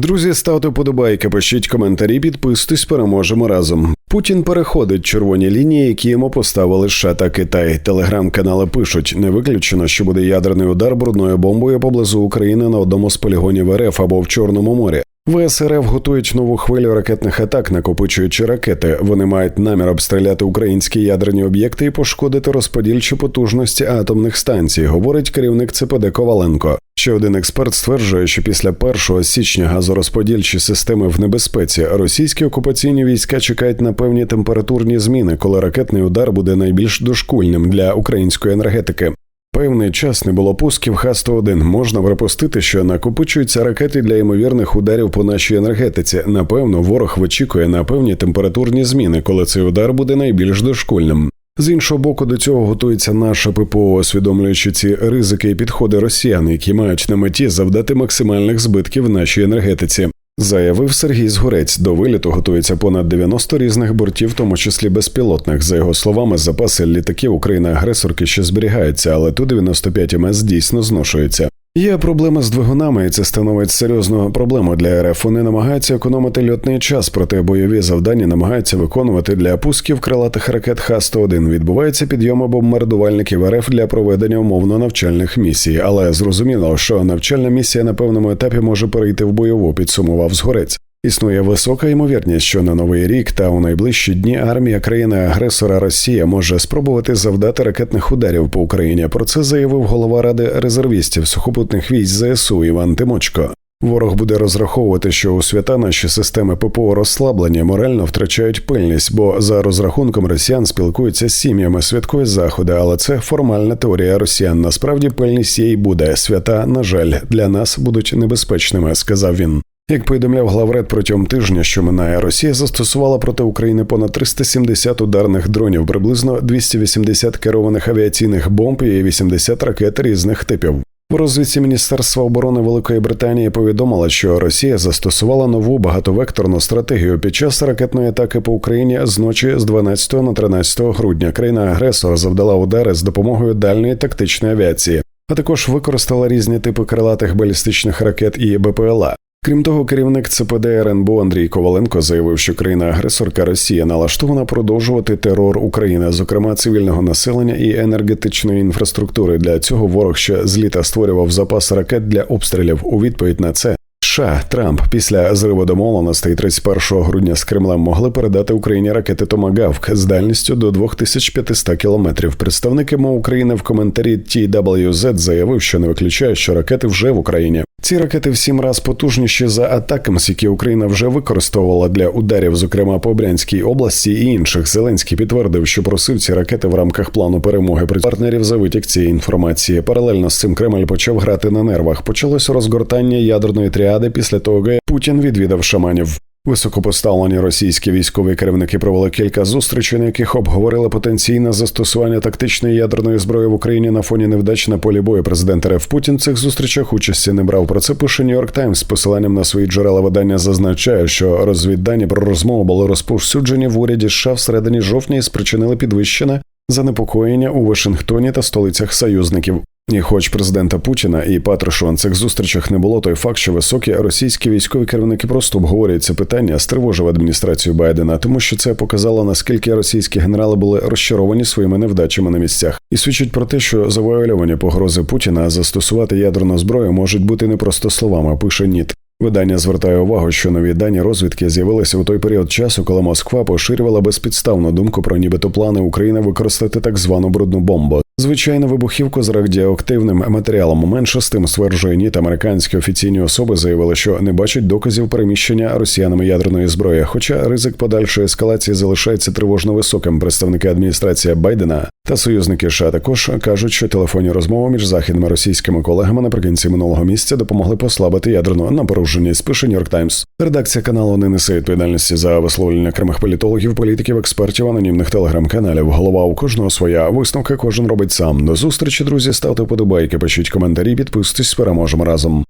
Друзі, ставте вподобайки, пишіть коментарі, підписуйтесь, переможемо разом. Путін переходить червоні лінії, які йому поставили США та Китай. Телеграм-канали пишуть: не виключено, що буде ядерний удар брудною бомбою поблизу України на одному з полігонів РФ або в Чорному морі. ВСРФ готують нову хвилю ракетних атак, накопичуючи ракети. Вони мають намір обстріляти українські ядерні об'єкти і пошкодити розподільчі потужності атомних станцій, говорить керівник ЦПД Коваленко. Ще один експерт стверджує, що після 1 січня газорозподільчі системи в небезпеці російські окупаційні війська чекають на певні температурні зміни, коли ракетний удар буде найбільш дошкульним для української енергетики. Певний час не було пусків Х-101. Можна припустити, що накопичуються ракети для ймовірних ударів по нашій енергетиці. Напевно, ворог вичікує на певні температурні зміни, коли цей удар буде найбільш дошкульним. З іншого боку, до цього готується наша ППО, усвідомлюючи ці ризики і підходи росіян, які мають на меті завдати максимальних збитків нашій енергетиці. Заявив Сергій Згурець. До виліту готується понад 90 різних бортів, в тому числі безпілотних. За його словами, запаси літаків України-агресорки ще зберігаються, але ту 95 МС дійсно зношується. Є проблема з двигунами, і це становить серйозну проблему для РФ. Вони намагаються економити льотний час, проте бойові завдання намагаються виконувати для пусків крилатих ракет Х-101. Відбувається підйоми бомбардувальників РФ для проведення умовно навчальних місій, але зрозуміло, що навчальна місія на певному етапі може перейти в бойову, підсумував згорець. Існує висока ймовірність, що на новий рік та у найближчі дні армія країни-агресора Росія може спробувати завдати ракетних ударів по Україні. Про це заявив голова ради резервістів сухопутних військ ЗСУ Іван Тимочко. Ворог буде розраховувати, що у свята наші системи ППО розслаблені, морально втрачають пильність, бо за розрахунком росіян спілкуються з сім'ями святкові заходи, але це формальна теорія росіян. Насправді пильність їй буде. Свята, на жаль, для нас будуть небезпечними, сказав він. Як повідомляв главред протягом тижня, що минає, Росія застосувала проти України понад 370 ударних дронів, приблизно 280 керованих авіаційних бомб і 80 ракет різних типів. У розвідці Міністерства оборони Великої Британії повідомила, що Росія застосувала нову багатовекторну стратегію під час ракетної атаки по Україні з ночі з 12 на 13 грудня. Країна агресор завдала удари з допомогою дальньої тактичної авіації, а також використала різні типи крилатих балістичних ракет і БПЛА. Крім того, керівник ЦПД РНБО Андрій Коваленко заявив, що країна-агресорка Росія налаштована продовжувати терор України, зокрема цивільного населення і енергетичної інфраструктури. Для цього ворог ще з літа створював запас ракет для обстрілів. У відповідь на це США Трамп після зриву домовленостей 31 грудня з Кремлем могли передати Україні ракети Томагавк з дальністю до 2500 кілометрів. Представник МО України в коментарі TWZ заявив, що не виключає, що ракети вже в Україні. Ці ракети в сім раз потужніші за атакамс, які Україна вже використовувала для ударів, зокрема по Брянській області і інших. Зеленський підтвердив, що просив ці ракети в рамках плану перемоги при партнерів за витік цієї інформації. Паралельно з цим Кремль почав грати на нервах. Почалось розгортання ядерної тріади після того, як Путін відвідав шаманів. Високопоставлені російські військові керівники провели кілька зустрічей, на яких обговорили потенційне застосування тактичної ядерної зброї в Україні на фоні невдач на полі бою. Президент РФ Путін в цих зустрічах участі не брав. Про це пише Нью-Йорк Таймс з посиланням на свої джерела видання зазначає, що розвіддані про розмову були розповсюджені в уряді США всередині жовтня і спричинили підвищене занепокоєння у Вашингтоні та столицях союзників. І, хоч президента Путіна і Патрушева цих зустрічах не було, той факт, що високі російські військові керівники просто обговорюють це питання, стривожив адміністрацію Байдена, тому що це показало наскільки російські генерали були розчаровані своїми невдачами на місцях, і свідчить про те, що завуальовані погрози Путіна застосувати ядерну зброю можуть бути не просто словами. Пише ніт. Видання звертає увагу, що нові дані розвідки з'явилися у той період часу, коли Москва поширювала безпідставну думку про нібито плани України використати так звану брудну бомбу. Звичайно, вибухівку з радіоактивним матеріалом менше з тим стверджує ніт американські офіційні особи заявили, що не бачать доказів переміщення росіянами ядерної зброї. Хоча ризик подальшої ескалації залишається тривожно високим. Представники адміністрації Байдена та союзники США також кажуть, що телефонні розмови між західними російськими колегами наприкінці минулого місяця допомогли послабити ядерну напоруженість. Пише Нью-Йорк Таймс. Редакція каналу не несе відповідальності за висловлення окремих політологів, політиків, експертів, анонімних телеграм-каналів. Голова у кожного своя висновка кожен робить сам. До зустрічі, друзі. Ставте вподобайки, пишіть коментарі, підписуйтесь, переможемо разом.